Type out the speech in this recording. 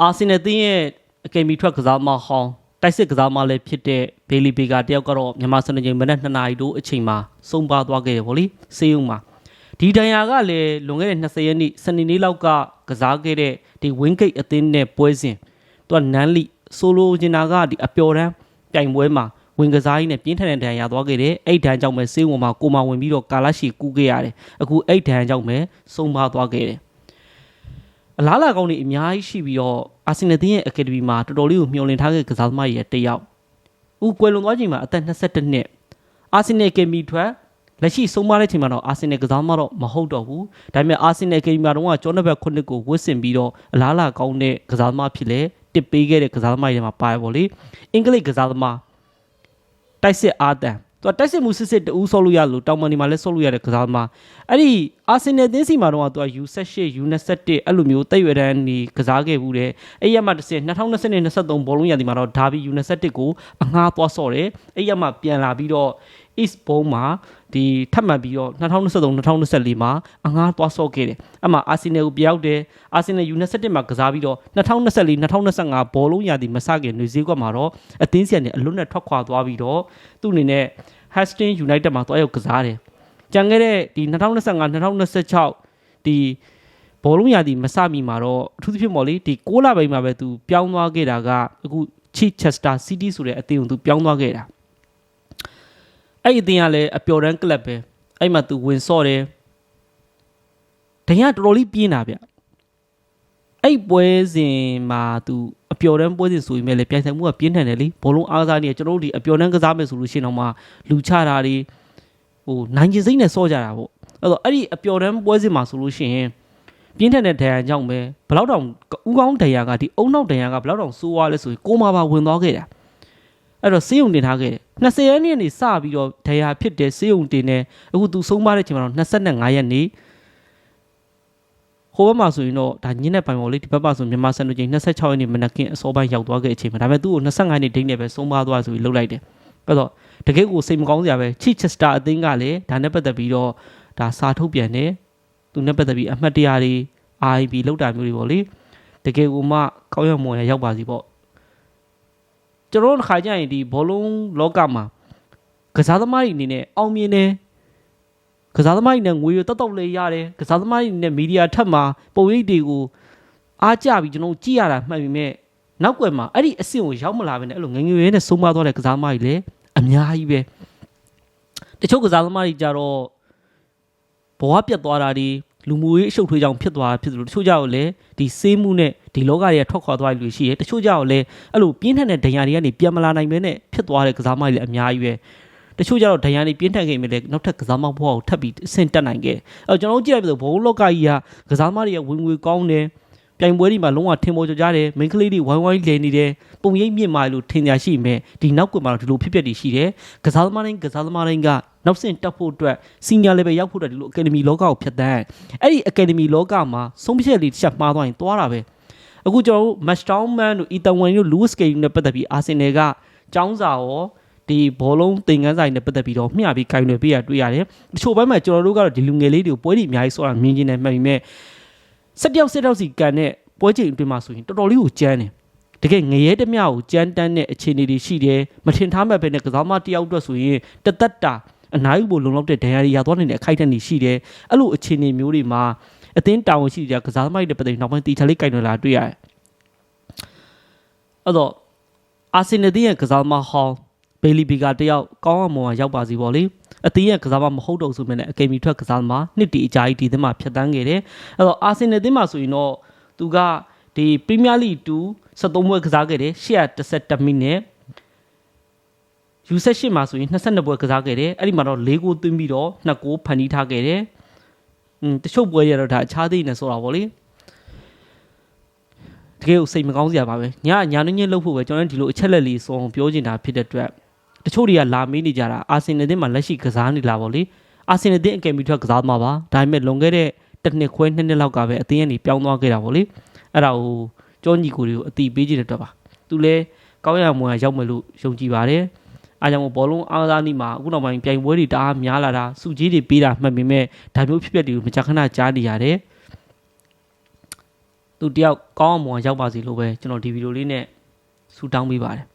အာဆင်နယ်တင်းရဲ့အကယ်မီထွက်ကစားမဟောင်းတိုက်စစ်ကစားမလည်းဖြစ်တဲ့ဘေလီဘေကာတယောက်ကတော့မြန်မာစံချိန်မနက်2နာရီတို့အချိန်မှာစုံပါသွားခဲ့တယ်ဗောလေစေးုံမှာဒီဒဏ်ရာကလည်းလွန်ခဲ့တဲ့20ရက်နေ့စနေနေ့လောက်ကကစားခဲ့တဲ့ဒီဝင်းဂိတ်အသင်းနဲ့ပွဲစဉ်သူကနန်းလီဆိုလိုချင်တာကဒီအပျော်တန်းပြိုင်ပွဲမှာဝင်ကစားရင်းနဲ့ပြင်းထန်တဲ့ဒဏ်ရာသွားခဲ့တယ်အဲ့ဒဏ်ကြောင့်ပဲစေးုံမှာကိုမဝင်ပြီးတော့ကာလရှိကူးခဲ့ရတယ်အခုအဲ့ဒဏ်ကြောင့်ပဲစုံပါသွားခဲ့တယ် အလားလာကောင်းတွေအများကြီးရှိပြီးတော့အာဆင်နယ်တင်းရဲ့အကယ်ဒမီမှာတော်တော်လေးကိုမျှော်လင့်ထားတဲ့ကစားသမားကြီးရဲ့တစ်ယောက်ဦးကွယ်လွန်သွားချိန်မှာအသက်22နှစ်အာဆင်နယ်ကယ်မီထွက်လက်ရှိဆုံးမတဲ့ချိန်မှာတော့အာဆင်နယ်ကစားမတော့မဟုတ်တော့ဘူးဒါပေမဲ့အာဆင်နယ်ကယ်မီမှာတော့ကျောင်းနံပါတ်9ကိုဝတ်ဆင်ပြီးတော့အလားလာကောင်းတဲ့ကစားသမားဖြစ်လေတစ်ပေးခဲ့တဲ့ကစားသမားတွေမှာပါရပါလေအင်္ဂလိပ်ကစားသမားတိုက်စစ်အာတန် သူတိုက်စစ်မှုစစ်စစ်တူဆော့လို့ရလို့တောင်မန်ဒီမှာလည်းဆော့လို့ရတဲ့ကစားသမားအဲ့ဒီအာဆင်နယ်တင်းစီမှာတော့သူက U18 U21 အဲ့လိုမျိုးတိတ်ရွယ်တန်းဒီကစားခဲ့ဘူးတဲ့အဲ့ရမှတစ်စင်2020နဲ့23ဘောလုံးရာသီမှာတော့ဒါဘီ U21 ကိုအငှားသွားဆော့တယ်အဲ့ရမှပြန်လာပြီးတော့ East Bowl မှာဒီထပ်မံပြီးတော့2023 2024မှာအငှားသွားဆော့ခဲ့တယ်အမှအာဆင်နယ်ကိုပြောက်တယ်အာဆင်နယ် U21 မှာကစားပြီးတော့2024 2025ဘောလုံးရာသီမစခင်နေစည်းကွက်မှာတော့အသင်းစီကနေအလွတ်နဲ့ထွက်ခွာသွားပြီးတော့သူ့အနေနဲ့ Hastings United မှာတွားရောက်ကစားတယ်ကြံခဲ့တဲ့ဒီ2025 2026ဒီဘောလုံးရာသီမစမီမှာတော့အထူးသဖြင့်ပေါ့လေဒီ6လပိုင်းမှာပဲသူပြောင်းသွားခဲ့တာကအခု Chichester City ဆိုတဲ့အသင်းကိုသူပြောင်းသွားခဲ့တာအဲ့ဒီအသင်းကလည်းအပျော်တမ်းကလပ်ပဲအဲ့မှာသူဝင်ဆော့တယ်ဒဏ်ရတော်တော်လေးပြင်းတာဗျ အဲ့ပွဲစဉ်မှာသူအပျော်တမ်းပွဲစဉ်ဆိုရင်လည်းပြိုင်ဆိုင်မှုကပြင်းထန်တယ်လေဘောလုံးအားကစားနေကျွန်တော်တို့ဒီအပျော်တမ်းကစားမယ်ဆိုလို့ရှိရင်တော့မှလူချတာတွေဟိုနိုင်ကျင်စိမ့်နဲ့ဆော့ကြတာပေါ့အဲ့တော့အဲ့ဒီအပျော်တမ်းပွဲစဉ်မှာဆိုလို့ရှိရင်ပြင်းထန်တဲ့ဒဏ်ရာကြောင့်ပဲဘလောက်တောင်ဦးကောင်းဒဏ်ရာကဒီအုံနောက်ဒဏ်ရာကဘလောက်တောင်ဆိုးသွားလဲဆိုရင်ကိုမပါဝင်သွားခဲ့တာအဲ့တော့စေးုံတင်ထားခဲ့တယ်20ရက်နေ့နေစပြီးတော့ဒဏ်ရာဖြစ်တဲ့စေးုံတင်နေအခုသူဆုံးမတဲ့ချိန်မှာတော့25ရက်နေ့ ဟိုဘက်မှာဆိုရင်တော့ဒါညနေပိုင်းပေါ်လေဒီဘက်မှာဆိုမြန်မာစံတော်ချိန်26ရက်နေ့မနက်ခင်းအစောပိုင်းရောက်သွားခဲ့အချိန်မှာဒါပေမဲ့သူ့ကို25ရက်နေ့ဒိတ်နဲ့ပဲဆုံးမသွားဆိုပြီးလှုပ်လိုက်တယ်အဲ့တော့တကယ်ကိုစိတ်မကောင်းစရာပဲချီချက်စတာအသင်းကလည်းဒါနဲ့ပတ်သက်ပြီးတော့ဒါစာထုတ်ပြန်တယ်သူနဲ့ပတ်သက်ပြီးအမှတ်တရတွေ IB လောက်တာမျိုးတွေပေါ့လေတကယ်ကိုမှကောင်းရမွန်ရရောက်ပါစီပေါ့ကျွန်တော်တို့ခါကြရင်ဒီဘောလုံးလောကမှာကစားသမားတွေအနေနဲ့အောင်မြင်တယ် ကစားသမားတွေနဲ့ငွေရတောက်တောက်လေးရတယ်ကစားသမားတွေနဲ့မီဒီယာထက်မှာပုံရိပ်တွေကိုအားကြပြီးကျွန်တော်ကြည့်ရတာမှတ်ပေမဲ့နောက်ွယ်မှာအဲ့ဒီအဆင့်ကိုရောက်မလာဘဲနဲ့အဲ့လိုငငယ်ရွယ်နဲ့ဆုံးမသွားတဲ့ကစားသမားတွေလည်းအများကြီးပဲတချို့ကစားသမားတွေကြတော့ဘဝပြတ်သွားတာတွေလူမှုရေးအရှုပ်ထွေးကြောင့်ဖြစ်သွားတာဖြစ်သလိုတချို့ကြောင့်လည်းဒီစေးမှုနဲ့ဒီလောကတွေကထွက်ခွာသွားလူရှိတယ်တချို့ကြောင့်လည်းအဲ့လိုပြင်းထန်တဲ့ဒဏ်ရာတွေကနေပြန်မလာနိုင်ပဲနဲ့ဖြစ်သွားတဲ့ကစားသမားတွေလည်းအများကြီးပဲ တချို့ကျတော့ဒဏ်ရာတွေပြင်းထန်ခဲ့မြဲလေနောက်ထပ်ကစားမဘဝကိုထပ်ပြီးအဆင့်တက်နိုင်ခဲ့အဲကျွန်တော်တို့ကြည့်ရပြီဆိုဘုံလောကကြီးကကစားမတွေကဝင်ငွေကောင်းတယ်ပြိုင်ပွဲတွေမှာလုံးဝထင်ပေါ်ကြကြတယ်မိန်းကလေးတွေဝိုင်းဝိုင်းလဲနေတယ်ပုံရိပ်မြင့်မာလို့ထင်ကြရှိမယ်ဒီနောက်ကွယ်မှာတော့ဒီလိုဖြစ်ပျက်တွေရှိတယ်ကစားသမားတိုင်းကစားသမားတိုင်းကနောက်ဆင့်တက်ဖို့အတွက်စီနီယာလေဗယ်ရောက်ဖို့အတွက်ဒီလိုအကယ်ဒမီလောကကိုဖြတ်တန်းအဲ့ဒီအကယ်ဒမီလောကမှာဆုံးဖြတ်လေးတစ်ချက်မှားသွားရင်သွားတာပဲအခုကျွန်တော်တို့ Match Down Man တို့ Ethan Wan တို့ Lewis Skelly နဲ့ပတ်သက်ပြီးအာဆင်နယ်ကចောင်းစာရော ဒီဘောလုံးသင်ခန်းဆိုင်နဲ့ပတ်သက်ပြီးတော့မျှပြီးကင်တွေပေးရတွေ့ရတယ်တချို့ဘက်မှာကျွန်တော်တို့ကတော့ဒီလူငယ်လေးတွေကိုပွဲတွေအများကြီးဆော့တာမြင်ချင်းနဲ့မှတ်ပြီးမဲ့ဆက်တယောက်ဆက်တယောက်စီကန်တဲ့ပွဲချိန်အတွင်းမှာဆိုရင်တော်တော်လေးကိုကြမ်းတယ်တကယ်ငရဲတမျှကိုကြမ်းတမ်းတဲ့အခြေအနေတွေရှိတယ်မထင်ထားမဲ့ပဲနဲ့ကစားမတယောက်အတွက်ဆိုရင်တသက်တာအနားယူဖို့လုံလောက်တဲ့ဒဏ်ရာတွေရသွားနေတဲ့အခိုက်အတန့်တွေရှိတယ်အဲ့လိုအခြေအနေမျိုးတွေမှာအသင်းတာဝန်ရှိကြကစားသမားတွေပတ်သက်နောက်ပိုင်းတီချာလေးကင်တွေလာတွေ့ရတယ်အဲ့တော့အာဆင်နယ်ရဲ့ကစားသမားဟောင်း ဘေလီဘီကတယောက်ကောင်းအောင်မရောက်ပါစီပေါ့လေအသင်းရဲ့ကစားမမဟုတ်တော့ဆိုမဲ့လည်းအကယ်မီထွက်ကစားသမားနှစ်တီအကြာကြီးဒီသင်းမှာဖြတ်တန်းခဲ့တယ်အဲ့တော့အာဆင်နယ်သင်းမှာဆိုရင်တော့သူကဒီပရီးမီးယားလိ2 73ပွဲကစားခဲ့တယ်117မိနစ် U18 မှာဆိုရင်22ပွဲကစားခဲ့တယ်အဲ့ဒီမှာတော့၄ဂိုးသွင်းပြီးတော့2ဂိုးဖန်တီးထားခဲ့တယ်อืมတချို့ပွဲတွေကတော့ဒါအခြားသေးနေဆိုတာဗောလေတကယ်ကိုစိတ်မကောင်းစရာပါပဲညညာနေညလှုပ်ဖို့ပဲကျွန်တော်ဒီလိုအချက်လက်လေးစုံပြောချင်တာဖြစ်တဲ့အတွက် တချို့တွေကလာမေးနေကြတာအာဆင်နယ်တင်းမှာလက်ရှိကစားနေလာဗောလေအာဆင်နယ်တင်းအကယ်မီထွက်ကစားမှာပါဒါပေမဲ့လွန်ခဲ့တဲ့တစ်နှစ်ခွဲနှစ်နှစ်လောက်ကပဲအသင်းကနေပြောင်းသွားခဲ့တာဗောလေအဲ့ဒါကိုကြောညီကိုတွေကိုအတိပေးကြည့်တဲ့အတွက်ပါသူလဲကောင်းရမွန်ရောက်မယ်လို့ယုံကြည်ပါတယ်အားကြောင့်ဘောလုံးအားစားနည်းမှာအခုနောက်ပိုင်းပြိုင်ပွဲတွေတအားများလာတာစုကြီးတွေပေးတာမှတ်ပေမဲ့ဒါမျိုးဖြစ်ပျက်တွေကိုမကြာခဏကြားနေရတယ်သူတယောက်ကောင်းအောင်မွန်အောင်ရောက်ပါစေလို့ပဲကျွန်တော်ဒီဗီဒီယိုလေးနဲ့ဆူတောင်းပေးပါတယ်